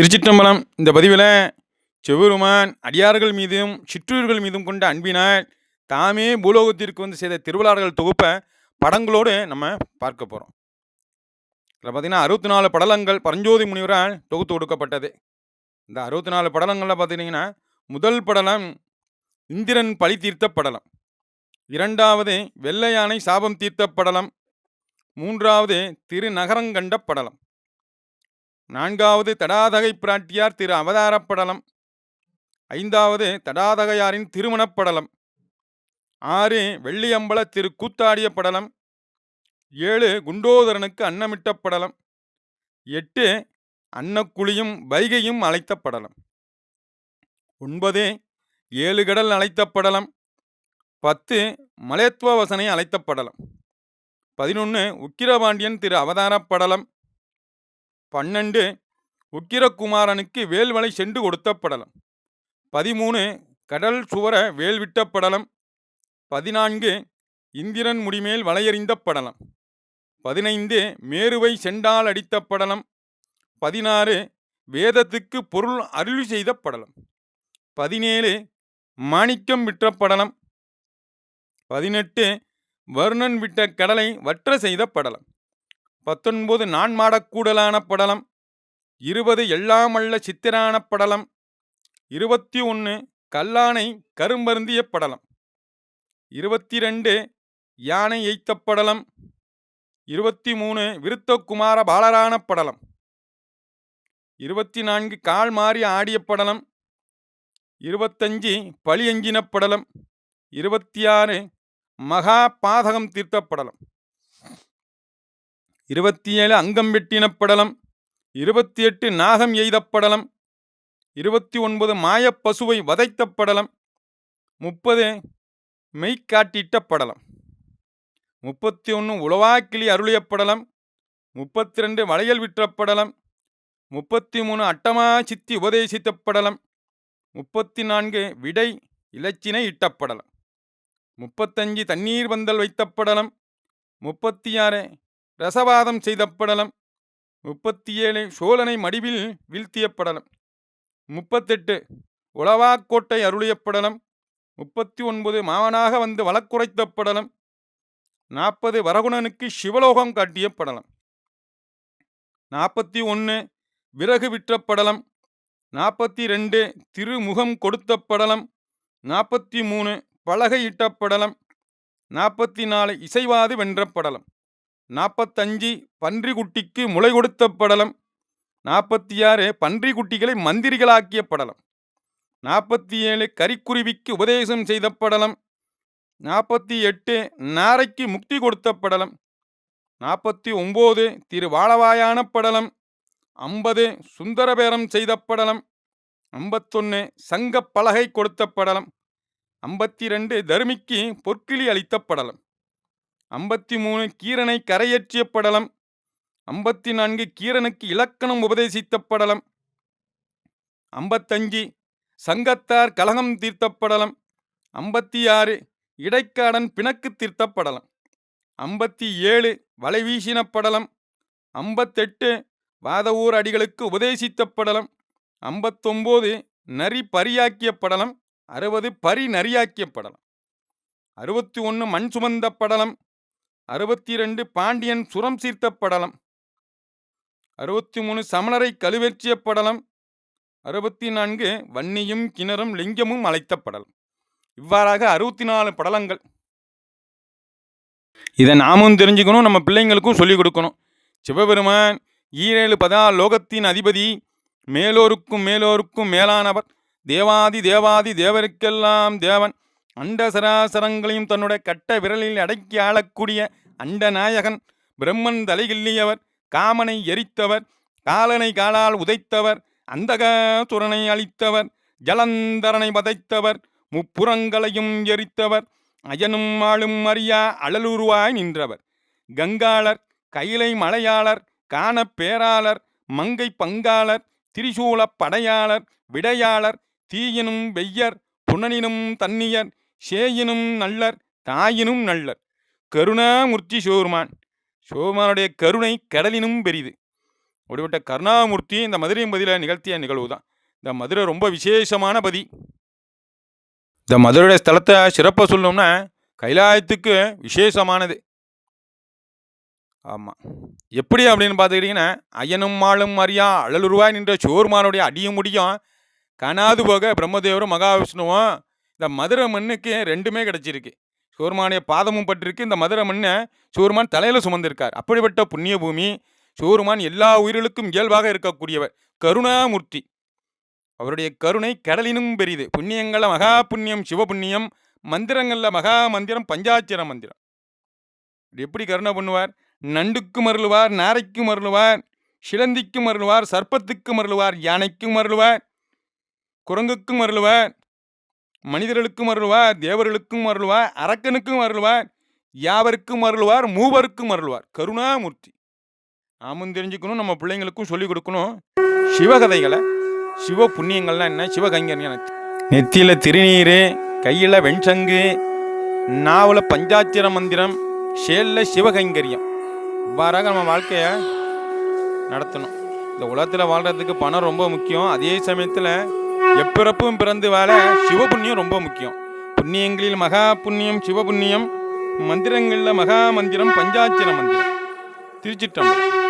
திருச்சிற்றம்பலம். இந்த பதிவில் செவ்வருமான் அடியார்கள் மீதும் சிற்றூர்கள் மீதும் கொண்ட அன்பினால் தாமே பூலோகத்திற்கு வந்து செய்த திருவிழார்கள் தொகுப்பை படங்களோடு நம்ம பார்க்க போகிறோம் இதில் பார்த்தீங்கன்னா அறுபத்தி நாலு படலங்கள் பரஞ்சோதி முனிவரால் தொகுத்து கொடுக்கப்பட்டது. இந்த அறுபத்தி நாலு படலங்களில் பார்த்துட்டிங்கன்னா முதல் படலம் இந்திரன் பழி தீர்த்த படலம். இரண்டாவது வெள்ளை யானை சாபம் தீர்த்த படலம். மூன்றாவது திருநகரங்கண்ட படலம். நான்காவது தடாதகை பிராட்டியார் திரு அவதாரப் படலம் ஐந்தாவது தடாதகையாரின் திருமணப் படலம் ஆறு வெள்ளியம்பல திரு கூத்தாடிய படலம். ஏழு குண்டோதரனுக்கு அன்னமிட்ட படலம். எட்டு அன்னக்குழியும் வைகையும் அழைத்த படலம். ஒன்பது ஏழு கடல் அழைத்த படலம். பத்து மலையத்துவவசனை அழைத்த படலம். பதினொன்று உக்கிரபாண்டியன் திரு அவதாரப்படலம். பன்னெண்டு உக்கிரகுமாரனுக்கு வேல்வலை சென்று கொடுத்த படலம் பதிமூணு கடல் சுவர வேல்விட்ட படலம் பதினான்கு இந்திரன் முடிமேல் வளையறிந்த படலம். பதினைந்து மேருவை செண்டால் அடித்த படலம். பதினாறு வேதத்துக்கு பொருள் அருள் செய்த படலம். பதினேழு மாணிக்கம் விற்ற படலம். பதினெட்டு வருணன் விட்ட கடலை வற்ற செய்த படலம். பத்தொன்பது நான் மாடக்கூடலான படலம் இருபது எல்லாமல்ல சித்திரான படலம் இருபத்தி ஒன்று கல்லானை கரும்பருந்திய படலம் இருபத்தி ரெண்டு யானை எய்த்த படலம் இருபத்தி மூணு விருத்தகுமார பாலரான படலம் இருபத்தி நான்கு கால் மாறி ஆடிய படலம் இருபத்தஞ்சு பழியஞ்சின படலம் இருபத்தி ஆறு மகா பாதகம் தீர்த்த படலம். இருபத்தி ஏழு அங்கம் வெட்டின படலம் இருபத்தி எட்டு நாகம் எய்தப்படலம் இருபத்தி ஒன்பது மாயப்பசுவை வதைத்தப்படலம் முப்பது மெய்க்காட்டிட்டப்படலம் முப்பத்தி ஒன்று உளவாக்கிளி அருளியப்படலம் முப்பத்தி ரெண்டு வளையல் விற்றப்படலம் முப்பத்தி மூணு அட்டமா சித்தி உபதேசித்த படலம் முப்பத்தி நான்கு விடை இலச்சினை இட்டப்படலம் முப்பத்தஞ்சு தண்ணீர் பந்தல் வைத்த படலம் முப்பத்தி ஆறு ரசவாதம் செய்த படலம். முப்பத்தி ஏழு சோழனை மடிவில் வீழ்த்திய படலம். முப்பத்தெட்டு உளவாக்கோட்டை அருளிய படலம். முப்பத்தி ஒன்பது மாவனாக வந்து வழக்குரைத்த படலம். நாற்பது வரகுணனுக்கு சிவலோகம் காட்டிய படலம். நாற்பத்தி ஒன்று விறகு விற்ற படலம். நாற்பத்தி ரெண்டு திருமுகம் கொடுத்த படலம். நாற்பத்தி மூணு பலகையிட்ட படலம். நாற்பத்தி நாலு இசைவாது வென்ற படலம். நாற்பத்தஞ்சு பன்றிக்குட்டிக்கு முளை கொடுத்த படலம். நாற்பத்தி ஆறு பன்றிக்குட்டிகளை மந்திரிகளாக்கிய படலம். நாற்பத்தி ஏழு கரிக்குருவிக்கு உபதேசம் செய்த படலம். நாற்பத்தி எட்டு நாரைக்கு முக்தி கொடுத்த படலம். நாற்பத்தி ஒம்பது திரு வாழவாயான படலம். ஐம்பது சுந்தரபேரம் செய்த படலம். ஐம்பத்தொன்று சங்கப் பலகை கொடுத்த படலம். ஐம்பத்தி ரெண்டு தருமிக்கு பொற்கிளி அளித்த படலம். ஐம்பத்தி மூணு கீரனை கரையேற்றிய படலம். ஐம்பத்தி நான்கு கீரனுக்கு இலக்கணம் உபதேசித்த படலம். ஐம்பத்தஞ்சு சங்கத்தார் கலகம் தீர்த்தப்படலம் ஐம்பத்தி ஆறு இடைக்காடன் பிணக்கு தீர்த்தப்படலம் ஐம்பத்தி ஏழு வலை படலம். ஐம்பத்தெட்டு வாதவூர் அடிகளுக்கு உபதேசித்த படலம். ஐம்பத்தொம்போது நரி பரியாக்கிய படலம். அறுபது பரி நரியாக்கிய படலம். அறுபத்தி ஒன்று மண் சுமந்த படலம். அறுபத்தி ரெண்டு பாண்டியன் சுரம் சீர்த்த படலம். அறுபத்தி மூணு சமணரை கழுவேற்றிய படலம். அறுபத்தி நான்கு வன்னியும் கிணறும் லிங்கமும் அழைத்த படலம். இவ்வாறாக அறுபத்தி நாலு படலங்கள். இதை நாமும் தெரிஞ்சுக்கணும் நம்ம பிள்ளைங்களுக்கும் சொல்லிக் கொடுக்கணும். சிவபெருமான் ஈரேழு பதா லோகத்தின் அதிபதி மேலோருக்கும் மேலோருக்கும் மேலானவர் தேவாதி தேவாதி தேவருக்கெல்லாம் தேவன். அண்ட சராசரங்களையும் தன்னுடைய கட்ட விரலில் அடக்கி ஆளக்கூடிய அண்டநாயகன் பிரம்மன் தலைகில்லியவர் காமனை எரித்தவர் காலனை காலால் உதைத்தவர் அந்தகாசுரனை அழித்தவர் ஜலந்தரனை வதைத்தவர் முப்புறங்களையும் எரித்தவர் அயனும் ஆளும் அறியா அழலுருவாய் நின்றவர். கங்காளர் கைலை மலையாளர் காணப்பேராளர் மங்கை பங்காளர் திரிசூலப் படையாளர் விடையாளர் தீயினும் வெய்யர் புனனினும் தன்னியர் சேயினும் நல்லர் தாயினும் நல்லர். கருணாமூர்த்தி சிவபெருமான். சிவபெருமானுடைய கருணை கடலினும் பெரிது. அப்படிப்பட்ட கருணாமூர்த்தி இந்த மதுரை பதில நிகழ்த்திய நிகழ்வு தான். இந்த மதுரை ரொம்ப விசேஷமான பதி. இந்த மதுரையுடைய ஸ்தலத்தை சிறப்பாக சொல்லணும்னா கைலாயத்துக்கு விசேஷமானது. ஆமாம் எப்படி அப்படின்னு பார்த்துக்கிட்டிங்கன்னா ஐயனும் மாளும் அறியா அழலுருவாய் நின்ற சோர்மானுடைய அடியும் முடியும். காணாது போக பிரம்மதேவரும் மகாவிஷ்ணுவும் இந்த மதுரை மண்ணுக்கு ரெண்டுமே கிடச்சிருக்கு. சிவருமானுடைய பாதமும் பட்டிருக்கு இந்த மதுரை மண்ணை சோர்மான் தலையில் சுமந்திருக்கார். அப்படிப்பட்ட புண்ணிய பூமி சிவருமான் எல்லா உயிர்களுக்கும் இயல்பாக இருக்கக்கூடியவர். கருணாமூர்த்தி. அவருடைய கருணை கடலினும் பெரிது. புண்ணியங்களில் மகா புண்ணியம் சிவபுண்ணியம் மந்திரங்களில் மகா மந்திரம் பஞ்சாட்சர மந்திரம். எப்படி கருணை பண்ணுவார்? நண்டுக்கும் அருளுவார் நாரைக்கும் அருளுவார் சிலந்திக்கும் அருளுவார் சர்ப்பத்துக்கும் அருளுவார் யானைக்கும் அருளுவார் குரங்குக்கும் அருளுவார் மனிதர்களுக்கும் அருள்வார் தேவர்களுக்கும் அருள்வார் அரக்கனுக்கும் அருள்வார் யாவருக்கும் அருள்வார் மூவருக்கும் அருள்வார். கருணாமூர்த்தி. நாமும் தெரிஞ்சுக்கணும் நம்ம பிள்ளைங்களுக்கும் சொல்லிக் கொடுக்கணும். சிவகதைகளை சிவ புண்ணியங்கள்லாம் என்ன? சிவகங்கர் நெத்தியில் திருநீர் கையில் வெண்சங்கு நாவல பஞ்சாட்சர மந்திரம் ஷேலில் சிவகைங்கரியம். இவ்வாறாக நம்ம வாழ்க்கையை நடத்தணும். இந்த உலகத்தில் வாழ்கிறதுக்கு பணம் ரொம்ப முக்கியம். அதே சமயத்தில் எப்பிறப்பும் பிறந்து வாழ சிவபுண்ணியம் ரொம்ப முக்கியம். புண்ணியங்களில் மகா புண்ணியம் சிவபுண்ணியம் மந்திரங்களில் மகா மந்திரம் பஞ்சாட்சர மந்திரம். திருச்சிட்டம்பலம்